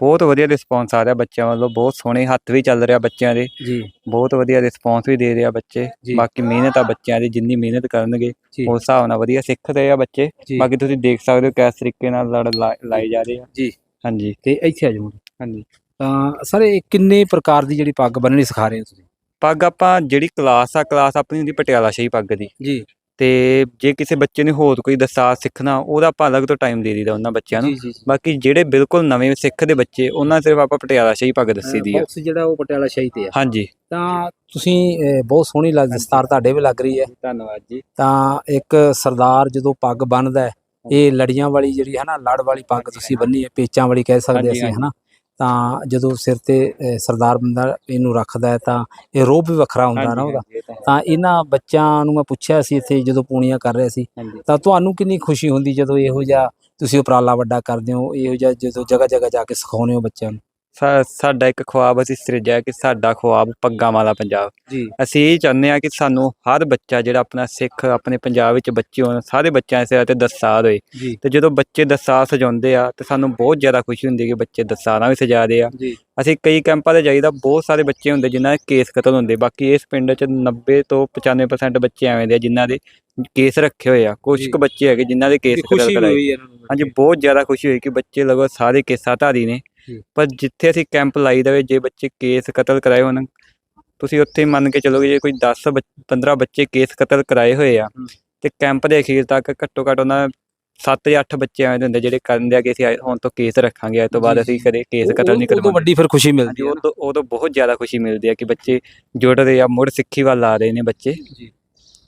ਬਹੁਤ ਵਧੀਆ ਰਿਸਪੌਂਸ ਆ ਰਿਹਾ ਬੱਚਿਆਂ ਵੱਲੋਂ ਬਹੁਤ ਸੋਹਣੇ ਹੱਥ ਵੀ ਚੱਲ ਰਿਹਾ ਬੱਚਿਆਂ ਦੇ। ਜੀ। ਬਹੁਤ ਵਧੀਆ ਰਿਸਪੌਂਸ ਵੀ ਦੇ ਰਿਹਾ ਬੱਚੇ। ਜੀ। ਬਾਕੀ ਮਿਹਨਤ ਆ ਬੱਚਿਆਂ ਦੀ ਜਿੰਨੀ ਮਿਹਨਤ ਕਰਨਗੇ ਜੀ। ਉਸ ਹਿਸਾਬ ਨਾਲ ਵਧੀਆ ਸਿੱਖ ਰਹੇ ਆ ਬੱਚੇ। ਜੀ। ਬਾਕੀ ਤੁਸੀਂ ਦੇਖ ਸਕਦੇ ਹੋ ਕਿਸ ਤਰੀਕੇ ਨਾਲ ਲੜ ਲਾ- ਲਾਏ ਜਾ ਰਹੇ ਆ। ਜੀ। ਹਾਂਜੀ। ਤੇ ਇੱਥੇ ਆ ਜਾਓ ਹਾਂਜੀ। ਤਾਂ ਸਰ ਇਹ ਕਿੰਨੇ ਪ੍ਰਕਾਰ ਦੀ ਜਿਹੜੀ ਪੱਗ ਬੰਨਣੀ ਸਿਖਾ ਰਹੇ ਹੋ ਤੁਸੀਂ? ਪੱਗ ਆਪਾਂ ਜਿਹੜੀ ਕਲਾਸ ਆ ਕਲਾਸ ਆਪਣੀ ਹੁੰਦੀ ਪਟਿਆਲਾ ਸ਼ਾਹੀ ਪੱਗ ਦੀ। ਜੀ। ਤੇ ਜੇ ਕਿਸੇ ਬੱਚੇ ਨੇ ਹੋਰ ਕੋਈ ਦਸਤਾਰ ਸਿੱਖਣਾ ਉਹਦਾ ਆਪਾਂ ਅਲੱਗ ਤੋਂ ਟਾਈਮ ਦੇ ਦਈਦਾ ਉਹਨਾਂ ਬੱਚਿਆਂ ਨੂੰ। ਬਾਕੀ ਜਿਹੜੇ ਬਿਲਕੁਲ ਨਵੇਂ ਸਿੱਖਦੇ ਬੱਚੇ ਉਹਨਾਂ ਸਿਰਫ ਆਪਾਂ ਪਟਿਆਲਾ ਸ਼ਾਹੀ ਪੱਗ ਦੱਸੀ ਦੀ ਆ। ਬਾਕਸ ਜਿਹੜਾ ਉਹ ਪਟਿਆਲਾ ਸ਼ਾਹੀ ਤੇ ਆ। ਹਾਂਜੀ। ਤਾਂ ਤੁਸੀਂ ਬਹੁਤ ਸੋਹਣੀ ਲੱਗ ਦਸਤਾਰ ਤੁਹਾਡੇ ਵੀ ਲੱਗ ਰਹੀ ਹੈ। ਧੰਨਵਾਦ ਜੀ। ਤਾਂ ਇੱਕ ਸਰਦਾਰ ਜਦੋਂ ਪੱਗ ਬੰਨਦਾ ਹੈ ਇਹ ਲੜੀਆਂ ਵਾਲੀ ਜਿਹੜੀ ਹੈ ਨਾ ਲੜ ਵਾਲੀ ਪੱਗ ਤੁਸੀਂ ਬੰਨੀ ਹੈ ਪੇਚਾਂ ਵਾਲੀ ਕਹਿ ਸਕਦੇ ਅਸੀਂ ਹਾਂਜੀ। ਹਨਾ? ਤਾਂ ਜਦੋਂ ਸਿਰ ਤੇ ਸਰਦਾਰ ਬੰਦਾ ਇਹਨੂੰ ਰੱਖਦਾ ਹੈ ਤਾਂ ਇਹ ਰੋਬ ਵੀ ਵੱਖਰਾ ਹੁੰਦਾ ਨਾ ਉਹਦਾ। ਤਾਂ ਇਹਨਾਂ ਬੱਚਿਆਂ ਨੂੰ ਮੈਂ ਪੁੱਛਿਆ ਸੀ ਇੱਥੇ ਜਦੋਂ ਪੂਣੀਆਂ ਕਰ ਰਹੇ ਸੀ ਤਾਂ ਤੁਹਾਨੂੰ ਕਿੰਨੀ ਖੁਸ਼ੀ ਹੁੰਦੀ ਜਦੋਂ ਇਹੋ ਜਿਹਾ ਤੁਸੀਂ ਉਪਰਾਲਾ ਵੱਡਾ ਕਰਦੇ ਹੋ ਇਹੋ ਜਿਹਾ ਜਦੋਂ ਜਗ੍ਹਾ ਜਗ੍ਹਾ ਜਾ ਕੇ ਸਿਖਾਉਂਦੇ ਹੋ ਬੱਚਿਆਂ ਨੂੰ? ਸਾ- ਸਾਡਾ ਇੱਕ ਖੁਆਬ ਅਸੀਂ ਸਿਰਜਿਆ ਕਿ ਸਾਡਾ ਖੁਆਬ ਪੱਗਾਂ ਵਾਲਾ ਪੰਜਾਬ। ਜੀ। ਅਸੀਂ ਇਹ ਚਾਹੁੰਦੇ ਹਾਂ ਕਿ ਸਾਨੂੰ ਹਰ ਬੱਚਾ ਜਿਹੜਾ ਆਪਣਾ ਸਿੱਖ ਆਪਣੇ ਪੰਜਾਬ ਵਿੱਚ ਬੱਚੇ ਹੋਣ ਸਾਰੇ ਬੱਚਿਆਂ ਦੇ ਸਿਰ ਤੇ ਦਸਤਾਰ ਹੋਏ। ਜੀ। ਤੇ ਜਦੋਂ ਬੱਚੇ ਦਸਤਾਰ ਸਜਾਉਂਦੇ ਆ ਤੇ ਸਾਨੂੰ ਬਹੁਤ ਜ਼ਿਆਦਾ ਖੁਸ਼ੀ ਹੁੰਦੀ ਹੈ ਕਿ ਬੱਚੇ ਦਸਤਾਰਾਂ ਵੀ ਸਜਾ ਰਹੇ ਆ। ਜੀ। ਅਸੀਂ ਕਈ ਕੈਂਪਾਂ ਤੇ ਜਾਈਦਾ ਬਹੁਤ ਸਾਰੇ ਬੱਚੇ ਹੁੰਦੇ ਜਿਨ੍ਹਾਂ ਦੇ ਕੇਸ ਕਤਲ ਹੁੰਦੇ। ਬਾਕੀ ਇਸ ਪਿੰਡ 'ਚ 90 ਤੋਂ 95% ਬੱਚੇ ਐਵੇਂ ਦੇ ਆ ਜਿਨ੍ਹਾਂ ਦੇ ਕੇਸ ਰੱਖੇ ਹੋਏ ਆ। ਕੁਝ ਜੀ। ਕੁ ਬੱਚੇ ਹੈਗੇ ਜਿਨ੍ਹਾਂ ਦੇ ਕੇਸ ਕਤਲ ਖੁਸ਼ੀ ਕਰਾਏ। ਹੋਈ ਇਹਨਾਂ ਨੂੰ ਹਾਂਜੀ ਬਹੁਤ ਜ਼ਿਆਦਾ ਖੁਸ਼ੀ ਹੋਈ ਕਿ ਬੱਚੇ ਲਗੋ ਸਾਰੇ ਕੇਸਾਂ ਧਾਰੀ ਨੇ। ਪਰ ਜਿੱਥੇ ਅਸੀਂ ਕੈਂਪ ਲਾਈ ਦੇਵੇ ਜੇ ਬੱਚੇ ਕੇਸ ਕਤਲ ਕਰਾਏ ਹੋਣ ਤੁਸੀਂ ਉੱਥੇ ਮੰਨ ਕੇ ਚੱਲੋਗੇ ਜੇ ਕੋਈ 10 15 ਬੱਚੇ ਕੇਸ ਕਤਲ ਕਰਾਏ ਹੋਏ ਆ। ਤੇ ਕੈਂਪ ਦੇ ਅਖੀਰ ਤੱਕ ਘੱਟੋ ਘੱਟ ਉਹਨਾਂ 7 ਜਾਂ 8 ਬੱਚੇ ਦੇ ਹੁੰਦੇ ਜਿਹੜੇ ਕਰਨ ਦੇ ਆ ਕਿ ਅਸੀਂ ਹੁਣ ਤੋਂ ਕੇਸ ਰੱਖਾਂਗੇ ਅੱਜ ਤੋਂ ਬਾਅਦ ਜੀ, ਅਸੀਂ ਜੀ। ਕਦੇ ਕੇਸ ਕਤਲ ਨਹੀਂ ਉਹ- ਉਹ ਤੋਂ ਵੱਡੀ ਫਿਰ ਖੁਸ਼ੀ ਮਿਲਦੀ ਹੈ ਉਹ ਤੋਂ ਉਹ ਤੋਂ ਬਹੁਤ ਜ਼ਿਆਦਾ ਖੁਸ਼ੀ ਮਿਲਦੀ ਹੈ ਕਿ ਬੱਚੇ ਜੁੜ ਰਹੇ ਆ ਮੁੜ ਸਿੱਖੀ ਵੱਲ ਆ ਰਹੇ ਨੇ ਬੱਚੇ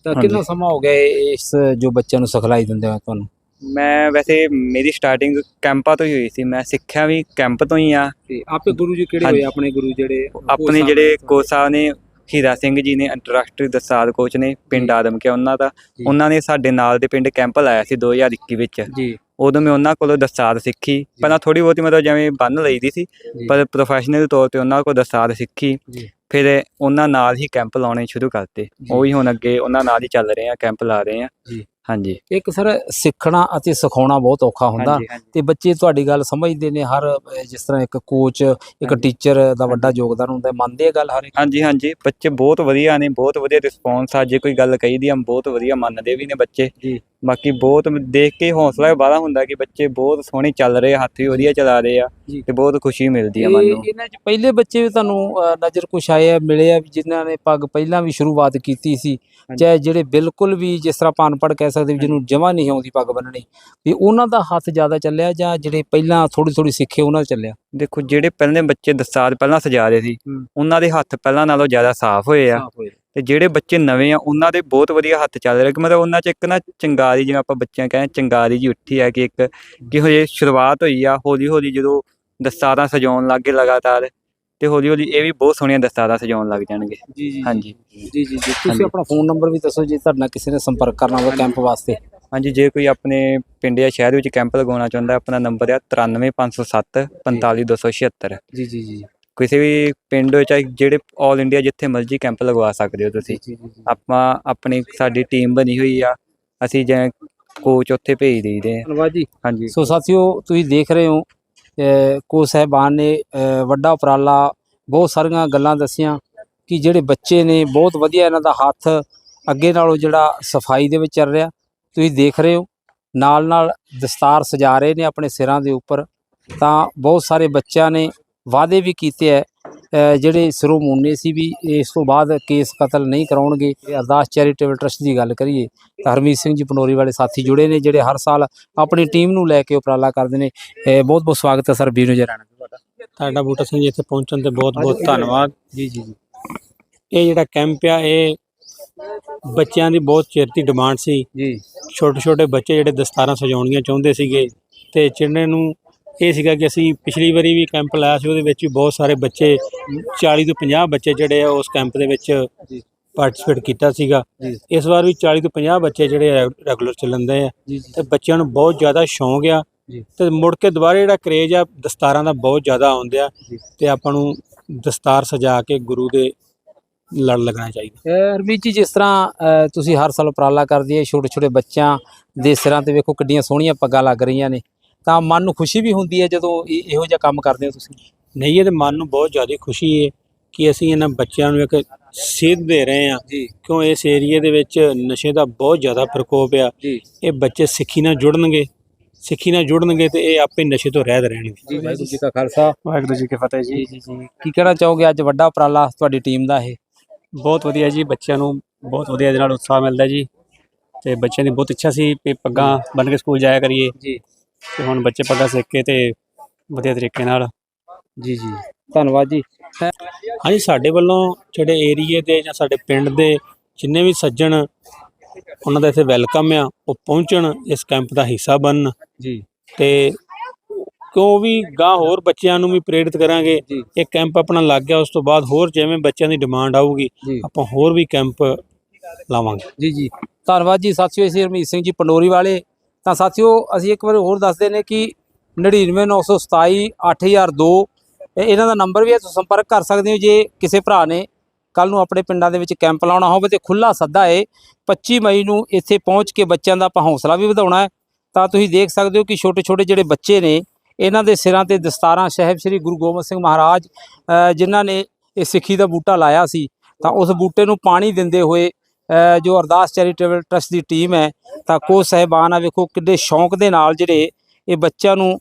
ਤਾਂ ਹਾਂਜੀ। ਕਿੰਨਾ ਸਮਾਂ ਹੋ ਗਿਆ ਇਸ ਜੋ ਬੱਚਿਆਂ ਨੂੰ ਸਿਖਲਾਈ ਦਿੰਦੇ ਹੋ ਤੁਹਾਨੂੰ ਮੈਂ ਵੈਸੇ ਮੇਰੀ ਸਟਾਰਟਿੰਗ ਕੈਂਪਾਂ ਤੋਂ ਹੀ ਹੋਈ ਸੀ ਮੈਂ ਸਿੱਖਿਆ ਵੀ ਕੈਂਪ ਤੋਂ ਹੀ ਆ ਤੇ ਆਪੇ ਗੁਰੂ ਜੀ ਕਿਹੜੇ ਹਾਂਜੀ। ਹੋਏ ਆਪਣੇ ਗੁਰੂ ਜਿਹੜੇ ਆਪਣੇ ਜਿਹੜੇ ਕੋਚ ਸਾਹਿਬ ਨੇ ਹੀਰਾ ਸਿੰਘ ਜੀ ਨੇ ਅੰਤਰਰਾਸ਼ਟਰੀ ਦਸਾਦ ਕੋਚ ਨੇ ਪਿੰਡ। ਆਦਮ ਕੇ ਉਹਨਾਂ ਦਾ। ਉਹਨਾਂ ਨੇ ਸਾਡੇ ਨਾਲ ਦੇ ਪਿੰਡ ਕੈਂਪ ਲਾਇਆ ਸੀ 2021 ਵਿੱਚ ਜੀ ਉਦੋਂ ਮੈਂ ਉਹਨਾਂ ਕੋਲੋਂ ਦਸਾਦ ਸਿੱਖੀ ਪਹਿਲਾਂ ਥੋੜੀ ਬਹੁਤੀ ਮਤਲਬ ਜਿਵੇਂ ਬੰਨ ਲਈਦੀ ਸੀ ਜੀ। ਪਰ ਪ੍ਰੋਫੈਸ਼ਨਲ ਤੌਰ ਤੇ ਉਹਨਾਂ ਕੋਲ ਦਸਾਦ ਸਿੱਖੀ ਜੀ। ਫਿਰ ਉਹਨਾਂ ਨਾਲ ਹੀ ਕੈਂਪ ਲਾਉਣੇ ਸ਼ੁਰੂ ਕਰਤੇ ਜੀ। ਉਹ ਹੀ ਹੁਣ ਅੱਗੇ ਉਹਨਾਂ ਨਾਲ ਹੀ ਚੱਲ ਰਹੇ ਆ ਕੈਂਪ ਲਾ ਰਹੇ ਆ ਜੀ। ਹਾਂਜੀ। ਇੱਕ ਸਰ ਸਿੱਖਣਾ ਅਤੇ ਸਿਖਾਉਣਾ ਬਹੁਤ ਔਖਾ ਹੁੰਦਾ ਹਾਂਜੀ ਹਾਂਜੀ। ਤੇ ਬੱਚੇ ਤੁਹਾਡੀ ਗੱਲ ਸਮਝਦੇ ਨੇ ਹਰ ਅਹ, ਜਿਸ ਤਰ੍ਹਾਂ ਇੱਕ ਕੋਚ ਇੱਕ ਹਾਂਜੀ। ਟੀਚਰ ਦਾ ਵੱਡਾ ਯੋਗਦਾਨ ਹੁੰਦਾ ਹੈ, ਮੰਨਦੇ ਆ ਗੱਲ ਹਰ ਇੱਕ? ਹਾਂਜੀ ਹਾਂਜੀ। ਬੱਚੇ ਬਹੁਤ ਵਧੀਆ ਨੇ ਬਹੁਤ ਵਧੀਆ ਰਿਸਪੌਂਸ ਆ। ਜੇ ਕੋਈ ਗੱਲ ਕਹੀਦੀ ਆ ਬਹੁਤ ਵਧੀਆ ਮੰਨਦੇ ਵੀ ਨੇ ਬੱਚੇ। ਜੀ। ਬਾਕੀ ਬਹੁਤ ਦੇਖ ਕੇ ਹੌਸਲਾ ਬਾਹਲਾ ਹੁੰਦਾ ਕਿ ਬੱਚੇ ਬਹੁਤ ਸੋਹਣੇ ਚੱਲ ਰਹੇ ਹੱਥ ਵੀ ਵਧੀਆ ਚਲਾ ਰਹੇ ਆ। ਤੇ ਬਹੁਤ ਖੁਸ਼ੀ ਮਿਲਦੀ ਆ ਮਨ ਨੂੰ ਇਹਨਾਂ 'ਚ ਪਹਿਲੇ ਬੱਚੇ ਵੀ ਤੁਹਾਨੂੰ ਨਜ਼ਰ ਕੁਛ ਆਏ ਆ ਮਿਲੇ ਆ ਵੀ ਜਿਨ੍ਹਾਂ ਨੇ ਪੱਗ ਪਹਿਲਾਂ ਵੀ ਸ਼ੁਰੂਆਤ ਕੀਤੀ ਸੀ। ਚਾਹੇ ਜਿਹੜੇ ਬਿਲਕੁਲ ਵੀ ਜਿਸ ਤਰ੍ਹਾਂ ਆਪਾਂ ਅਨਪੜ੍ਹ ਕਹਿ ਸਕਦੇ ਜਿਹਨੂੰ ਜਮਾ ਨਹੀਂ ਆਉਂਦੀ ਪੱਗ ਬੰਨਣੀ ਵੀ ਉਹਨਾਂ ਦਾ ਹੱਥ ਜ਼ਿਆਦਾ ਚੱਲਿਆ ਜਾਂ ਜਿਹੜੇ ਪਹਿਲਾਂ ਥੋੜੀ ਥੋੜੀ ਸਿੱਖੇ ਉਹਨਾਂ ਦਾ ਚੱਲਿਆ ਦੇਖੋ ਜਿਹੜੇ ਪਹਿਲੇ ਬੱਚੇ ਦਸਾਰ ਪਹਿਲਾਂ ਸਜਾ ਰਹੇ ਸੀ। ਉਹਨਾਂ ਦੇ ਹੱਥ ਪਹਿਲਾਂ ਨਾਲੋਂ ਜ਼ਿਆਦਾ ਸਾਫ਼ ਹੋਏ ਆ। ਤੇ ਜਿਹੜੇ ਬੱਚੇ ਨਵੇਂ ਆ ਉਹਨਾਂ ਦੇ ਬਹੁਤ ਵਧੀਆ ਹੱਥ ਚੱਲ ਰਹੇ ਕਿ ਮਤਲਬ ਉਹਨਾਂ 'ਚ ਇੱਕ ਨਾ ਚੰਗਾਰੀ ਜਿਵੇਂ ਆਪਾਂ ਬੱਚਿਆਂ ਕਹਿੰਦੇ ਚੰਗਾਰੀ ਜੀ ਉੱਠੀ ਆ ਕਿ ਇੱਕ ਕਿ ਹਜੇ ਸ਼ੁਰੂਆਤ ਹੋਈ ਆ ਹੌਲੀ ਹੌਲੀ ਜਦੋਂ ਦਸਤਾਰਾਂ ਸਜਾਉਣ ਲੱਗੇ ਲਗਾਤਾਰ ਤੇ ਹੌਲੀ ਹੌਲੀ ਇਹ ਵੀ ਬਹੁਤ ਸੋਹਣੀਆਂ ਦਸਤਾਰਾਂ ਸਜਾਉਣ ਲੱਗ ਜਾਣਗੇ। ਜੀ ਜੀ ਹਾਂਜੀ। ਜੀ ਜੀ ਜੀ। ਤੁਸੀਂ। ਆਪਣਾ ਫੋਨ ਨੰਬਰ ਵੀ ਦੱਸੋ ਜੇ ਤੁਹਾਡੇ ਨਾਲ ਕਿਸੇ ਨੇ ਸੰਪਰਕ ਕਰਨਾ ਹੋਵੇ ਕੈਂਪ ਵਾਸਤੇ। ਹਾਂਜੀ ਜੇ ਕੋਈ ਆਪਣੇ ਪਿੰਡ ਜਾਂ ਸ਼ਹਿਰ ਵਿੱਚ ਕੈਂਪ ਲਗਾਉਣਾ ਚਾਹੁੰਦਾ ਆਪਣਾ ਨੰਬਰ ਹੈ 93507 45276 ਜੀ ਜੀ ਜੀ। ਕਿਸੇ ਵੀ ਪਿੰਡ ਵਿੱਚ ਚਾਹੇ ਜਿਹੜੇ 올 ਇੰਡੀਆ ਜਿੱਥੇ ਮਰਜ਼ੀ ਕੈਂਪ ਲਗਵਾ ਸਕਦੇ ਹੋ ਤੁਸੀਂ। ਜੀ ਜੀ ਆਪਾਂ ਆਪਣੀ ਸਾਡੀ ਟੀਮ ਬਣੀ ਹੋਈ ਆ। ਅਸੀਂ ਜਿਵੇਂ ਕੋਚ ਉੱਥੇ ਭੇਜ ਦੇਈਦੇ ਆ। ਧੰਨਵਾਦ ਜੀ। ਹਾਂਜੀ। ਸੋ ਸਾਥੀਓ ਤੁਸੀਂ ਦੇਖ ਰਹੇ ਹੋ ਕੋ ਸਾਹਿਬਾਨ ਨੇ ਵੱਡਾ ਉਪਰਾਲਾ ਬਹੁਤ ਸਾਰੀਆਂ ਗੱਲਾਂ ਦੱਸੀਆਂ ਕਿ ਜਿਹੜੇ ਬੱਚੇ ਨੇ ਬਹੁਤ ਵਧੀਆ ਇਹਨਾਂ ਦਾ ਹੱਥ ਅੱਗੇ ਨਾਲੋਂ ਜਿਹੜਾ ਸਫ਼ਾਈ ਦੇ ਵਿੱਚ ਚੱਲ ਰਿਹਾ। ਤੁਸੀਂ ਦੇਖ ਰਹੇ ਹੋ ਨਾਲ ਨਾਲ ਦਸਤਾਰ ਸਜਾ ਰਹੇ ਨੇ ਆਪਣੇ ਸਿਰਾਂ ਦੇ ਉੱਪਰ। ਤਾਂ ਬਹੁਤ ਸਾਰੇ ਬੱਚਿਆਂ ਨੇ ਵਾਅਦੇ ਵੀ ਕੀਤੇ ਹੈ। ਜਿਹੜੇ ਸਿਰੋਂ ਮੁੰਨੇ ਸੀ ਵੀ ਇਸ ਤੋਂ ਬਾਅਦ ਕੇਸ ਕਤਲ ਨਹੀਂ ਕਰਾਉਣਗੇ। ਅਰਦਾਸ ਚੈਰੀਟੇਬਲ ਟਰਸਟ ਦੀ ਗੱਲ ਕਰੀਏ ਤਾਂ ਹਰਮੀਤ ਸਿੰਘ ਜੀ ਪਨੋਰੀ ਵਾਲੇ ਸਾਥੀ ਜੁੜੇ ਨੇ ਜਿਹੜੇ ਹਰ ਸਾਲ ਆਪਣੀ ਟੀਮ ਨੂੰ ਲੈ ਕੇ ਉਪਰਾਲਾ ਕਰਦੇ ਨੇ। ਬਹੁਤ ਬਹੁਤ ਸਵਾਗਤ ਹੈ ਸਰ ਵੀਰ ਜਰਾਣਾ ਤੁਹਾਡਾ ਤੁਹਾਡਾ ਬੂਟਾ ਸਿੰਘ ਜੀ ਇੱਥੇ ਪਹੁੰਚਣ ਤੇ ਬਹੁਤ ਬਹੁਤ ਧੰਨਵਾਦ। ਜੀ ਜੀ ਜੀ। ਇਹ ਜਿਹੜਾ ਕੈਂਪ ਆ ਇਹ ਬੱਚਿਆਂ ਦੀ ਬਹੁਤ ਚਿਰ ਦੀ ਡਿਮਾਂਡ ਸੀ। ਜੀ। ਛੋਟੇ ਛੋਟੇ ਬੱਚੇ ਜਿਹੜੇ ਦਸਤਾਰਾਂ ਸਜਾਉਣੀਆਂ ਚਾਹੁੰਦੇ ਸੀਗੇ ਤੇ ਚਿੰਨੇ ਨੂੰ ਇਹ ਸੀਗਾ ਕਿ ਅਸੀਂ ਪਿਛਲੀ ਵਾਰੀ ਵੀ ਕੈਂਪ ਲਾਇਆ ਸੀ ਉਹਦੇ ਵਿੱਚ ਵੀ ਬਹੁਤ ਸਾਰੇ ਬੱਚੇ 40 ਤੋਂ 50 ਬੱਚੇ ਜਿਹੜੇ ਆ ਉਸ ਕੈਂਪ ਦੇ ਵਿੱਚ। ਪਾਰਟਿਸਿਪੇਟ ਕੀਤਾ ਸੀਗਾ। ਇਸ ਵਾਰ ਵੀ 40 ਤੋਂ 50 ਬੱਚੇ ਜਿਹੜੇ ਰੈਗੂਲਰ ਚੱਲਣਦੇ ਆ ਤੇ ਬੱਚਿਆਂ ਨੂੰ ਬਹੁਤ ਜ਼ਿਆਦਾ ਸ਼ੌਂਕ ਆ। ਤੇ ਮੁੜ ਕੇ ਦੁਬਾਰਾ ਜਿਹੜਾ ਕਰੇਜ ਆ ਦਸਤਾਰਾਂ ਦਾ ਬਹੁਤ ਜ਼ਿਆਦਾ ਆਉਂਦਿਆ ਜੀ। ਤੇ ਆਪਾਂ ਨੂੰ ਦਸਤਾਰ ਸਜਾ ਕੇ ਗੁਰੂ ਦੇ ਲੜ ਲੱਗਣਾ ਚਾਹੀਦਾ ਹਰਮੀਤ ਜੀ ਜਿਸ ਤਰ੍ਹਾਂ ਤੁਸੀਂ ਹਰ ਸਾਲ ਉਪਰਾਲਾ ਕਰਦੇ ਹੈ ਛੋਟੇ ਛੋਟੇ ਬੱਚਿਆਂ ਦੇ ਸਿਰਾਂ ਤੇ ਵੇਖੋ ਕਿੱਡੀਆਂ ਸੋਹਣੀਆਂ ਪੱਗਾਂ ਲੱਗ ਰਹੀਆਂ ਨੇ ਤਾਂ ਮਨ ਨੂੰ ਖੁਸ਼ੀ ਵੀ ਹੁੰਦੀ ਹੈ ਜਦੋਂ ਇਹ- ਇਹੋ ਜਿਹਾ ਕੰਮ ਕਰਦੇ ਹੋ ਤੁਸੀਂ? ਨਹੀਂ ਇਹ ਤੇ ਮਨ ਨੂੰ ਬਹੁਤ ਜ਼ਿਆਦਾ ਖੁਸ਼ੀ ਹੈ ਕਿ ਅਸੀਂ ਇਹਨਾਂ ਬੱਚਿਆਂ ਨੂੰ ਇੱਕ ਸੇਧ ਦੇ ਰਹੇ ਹਾਂ। ਜੀ। ਕਿਉਂ ਇਸ ਏਰੀਏ ਦੇ ਵਿੱਚ ਨਸ਼ੇ ਦਾ ਬਹੁਤ ਜ਼ਿਆਦਾ ਪ੍ਰਕੋਪ ਆ। ਇਹ ਬੱਚੇ ਸਿੱਖੀ ਨਾਲ ਜੁੜਨਗੇ ਸਿੱਖੀ ਨਾਲ ਜੁੜਨਗੇ ਤੇ ਇਹ ਆਪੇ ਨਸ਼ੇ ਤੋਂ ਰਹਿਤ ਰਹਿਣਗੇ। ਜੀ ਵਾਹਿਗੁਰੂ ਜੀ ਕਾ ਖਾਲਸਾ। ਵਾਹਿਗੁਰੂ ਜੀ ਕੀ ਫਤਿਹ ਜੀ। ਜੀ ਜੀ ਕੀ ਕਹਿਣਾ ਚਾਹੋਗੇ ਅੱਜ ਵੱਡਾ ਉਪਰਾਲਾ ਤੁਹਾਡੀ ਟੀਮ ਦਾ ਇਹ? ਬਹੁਤ ਵਧੀਆ ਜੀ ਬੱਚਿਆਂ ਨੂੰ ਬਹੁਤ ਵਧੀਆ ਇਹਦੇ ਨਾਲ ਉਤਸ਼ਾਹ ਮਿਲਦਾ ਜੀ। ਤੇ ਬੱਚਿਆਂ ਦੀ ਬਹੁਤ ਇੱਛਾ ਸੀ ਕਿ ਪੱਗਾਂ ਬੰਨ ਕੇ ਸਕੂਲ ਜਾਇਆ ਕਰੀਏ। ਜੀ। ਤੇ ਹੁਣ ਬੱਚੇ ਪੱਗਾਂ ਸਿੱਖ ਕੇ ਤੇ ਵਧੀਆ ਤਰੀਕੇ ਨਾਲ। ਜੀ ਜੀ। ਧੰਨਵਾਦ ਜੀ। ਹਾਂਜੀ ਸਾਡੇ ਵੱਲੋਂ ਜਿਹੜੇ ਏਰੀਏ ਦੇ ਜਾਂ ਸਾਡੇ ਪਿੰਡ ਦੇ ਜਿੰਨੇ ਵੀ ਸੱਜਣ ਉਹਨਾਂ ਦਾ ਇੱਥੇ ਵੈਲਕਮ ਆ ਉਹ ਪਹੁੰਚਣ ਇਸ ਕੈਂਪ ਦਾ ਹਿੱਸਾ ਬਣਨ। ਜੀ। ਤੇ ਕਿਉਂ ਵੀ ਗਾਂ ਹੋਰ ਬੱਚਿਆਂ ਨੂੰ ਵੀ ਪ੍ਰੇਰਿਤ ਕਰਾਂਗੇ। ਇਹ ਕੈਂਪ ਆਪਣਾ ਲੱਗ ਗਿਆ ਉਸ ਤੋਂ ਬਾਅਦ ਹੋਰ ਜਿਵੇਂ ਬੱਚਿਆਂ ਦੀ ਡਿਮਾਂਡ ਆਊਗੀ ਆਪਾਂ ਹੋਰ ਵੀ ਕੈਂਪ ਲਾਵਾਂਗੇ। ਜੀ ਜੀ। ਧੰਨਵਾਦ ਜੀ। ਸਾਥੀਓ ਇਸੇ ਹਰਮੀਤ ਸਿੰਘ ਜੀ ਪੰਡੋਰੀ ਵਾਲੇ। ਤਾਂ ਸਾਥੀਓ, ਅਸੀਂ ਇੱਕ ਵਾਰ ਹੋਰ ਦੱਸਦੇ ਨੇ ਕਿ 99927 8002 ਇਹ- ਇਹਨਾਂ ਦਾ ਨੰਬਰ ਵੀ ਹੈ, ਤੁਸੀਂ ਸੰਪਰਕ ਕਰ ਸਕਦੇ ਹੋ ਜੇ ਕਿਸੇ ਭਰਾ ਨੇ ਕੱਲ ਨੂੰ ਆਪਣੇ ਪਿੰਡਾਂ ਦੇ ਵਿੱਚ ਕੈਂਪ ਲਾਉਣਾ ਹੋਵੇ ਤੇ ਖੁੱਲਾ ਸੱਦਾ ਹੈ 25 ਮਈ ਨੂੰ ਇੱਥੇ ਪਹੁੰਚ ਕੇ ਬੱਚਿਆਂ ਦਾ ਆਪਾਂ ਹੌਸਲਾ ਵੀ ਵਧਾਉਣਾ ਹੈ। ਤਾਂ ਤੁਸੀਂ ਦੇਖ ਸਕਦੇ ਹੋ ਕਿ ਛੋਟੇ ਛੋਟੇ ਜਿਹੜੇ ਬੱਚੇ ਨੇ, ਇਹਨਾਂ ਦੇ ਸਿਰਾਂ ਤੇ ਦਸਤਾਰਾਂ ਸਾਹਿਬ ਸ੍ਰੀ ਗੁਰੂ ਗੋਬਿੰਦ ਸਿੰਘ ਮਹਾਰਾਜ ਜਿਨ੍ਹਾਂ ਨੇ ਇਹ ਸਿੱਖੀ ਦਾ ਬੂਟਾ ਲਾਇਆ ਸੀ, ਤਾਂ ਉਸ ਬੂਟੇ ਨੂੰ ਪਾਣੀ ਦਿੰਦੇ ਹੋਏ ਜੋ ਅਰਦਾਸ ਚੈਰੀਟੇਬਲ ਟਰਸਟ ਦੀ ਟੀਮ ਹੈ, ਤਾਂ ਕੋ ਸਾਹਿਬਾਨ ਆ, ਵੇਖੋ ਕਿੰਨੇ ਸ਼ੌਂਕ ਦੇ ਨਾਲ ਜਿਹੜੇ ਇਹ ਬੱਚਿਆਂ ਨੂੰ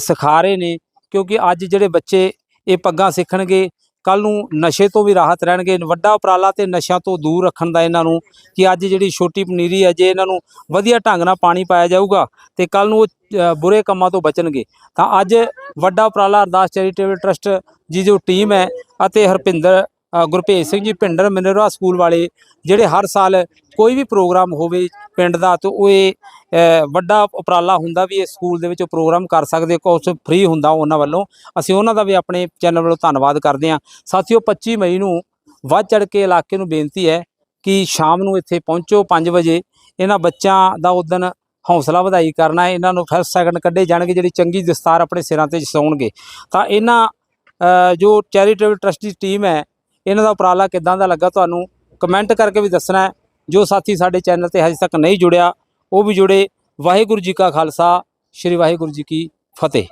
ਸਿਖਾ ਰਹੇ ਨੇ, ਕਿਉਂਕਿ ਅੱਜ ਜਿਹੜੇ ਬੱਚੇ ਇਹ ਪੱਗਾਂ ਸਿੱਖਣਗੇ ਕੱਲ ਨੂੰ ਨਸ਼ੇ ਤੋਂ ਵੀ ਰਾਹਤ ਰਹਿਣਗੇ, ਵੱਡਾ ਉਪਰਾਲਾ ਤੇ ਨਸ਼ਿਆਂ ਤੋਂ ਦੂਰ ਰੱਖਣ ਦਾ ਇਹਨਾਂ ਨੂੰ, ਕਿ ਅੱਜ ਜਿਹੜੀ ਛੋਟੀ ਪਨੀਰੀ ਹੈ, ਜੇ ਇਹਨਾਂ ਨੂੰ ਵਧੀਆ ਢੰਗ ਨਾਲ ਪਾਣੀ ਪਾਇਆ ਜਾਊਗਾ, ਤੇ ਕੱਲ ਨੂੰ ਉਹ ਬੁਰੇ ਕੰਮਾਂ ਤੋਂ ਬਚਣਗੇ। ਤਾਂ ਅੱਜ ਵੱਡਾ ਉਪਰਾਲਾ ਅਰਦਾਸ ਚੈਰੀਟੇਬਲ ਟਰਸਟ ਜੀ ਜੋ ਟੀਮ ਹੈ ਅਤੇ ਹਰਪਿੰਦਰ ਅ, ਸਿੰਘ ਜੀ ਭਿੰਡਰ ਮਿਨਰਵਾ ਸਕੂਲ ਵਾਲੇ ਜਿਹੜੇ ਹਰ ਸਾਲ ਕੋਈ ਵੀ ਪ੍ਰੋਗਰਾਮ ਹੋਵੇ ਪਿੰਡ ਦਾ ਤੇ ਉਹ ਇਹ ਵੱਡਾ ਉਪਰਾਲਾ ਹੁੰਦਾ ਵੀ ਇਸ ਸਕੂਲ ਦੇ ਵਿੱਚ ਉਹ ਪ੍ਰੋਗਰਾਮ ਕਰ ਸਕਦੇ ਕੋਰਸ ਫ੍ਰੀ ਹੁੰਦਾ ਉਹਨਾਂ ਵੱਲੋਂ। ਅਸੀਂ ਉਹਨਾਂ ਦਾ ਵੀ ਆਪਣੇ ਚੈਨਲ ਵੱਲੋਂ ਧੰਨਵਾਦ ਕਰਦੇ ਹਾਂ। ਸਾਥੀਓ 25 ਮਈ ਨੂੰ ਵੱਧ ਚੜ ਕੇ ਇਲਾਕੇ ਨੂੰ ਬੇਨਤੀ ਹੈ ਕਿ ਸ਼ਾਮ ਨੂੰ ਇੱਥੇ ਪਹੁੰਚੋ 5 ਵਜੇ। ਇਹਨਾਂ ਬੱਚਿਆਂ ਦਾ ਉਦਣ ਹੌਸਲਾ ਵਧਾਈ ਕਰਨਾ ਇਹਨਾਂ ਨੂੰ ਫਸਟ ਸੈਕਿੰਡ ਕੱਢੇ ਜਾਣਗੇ ਜਿਹੜੀ ਚੰਗੀ ਦਸਤਾਰ ਆਪਣੇ ਸਿਰਾਂ ਤੇ ਜਸਾਉਣਗੇ ਤਾਂ ਇਹਨਾਂ ਜੋ ਚੈਰੀਟੇਬਲ ਟਰਸਟ ਦੀ ਟੀਮ ਹੈ ਇਹਨਾਂ ਦਾ ਉਪਰਾਲਾ ਕਿਦਾਂ ਦਾ ਲੱਗਾ ਤੁਹਾਨੂੰ ਕਮੈਂਟ ਕਰਕੇ ਵੀ ਦੱਸਣਾ ਜੋ ਸਾਥੀ ਸਾਡੇ ਚੈਨਲ ਤੇ ਹਜੇ ਤੱਕ ਨਹੀਂ ਜੁੜਿਆ, ਉਹ ਵੀ ਜੁੜੇ। ਵਾਹਿਗੁਰੂ ਜੀ ਕਾ ਖਾਲਸਾ, ਸ੍ਰੀ ਵਾਹਿਗੁਰੂ ਜੀ ਕੀ ਫਤਿਹ।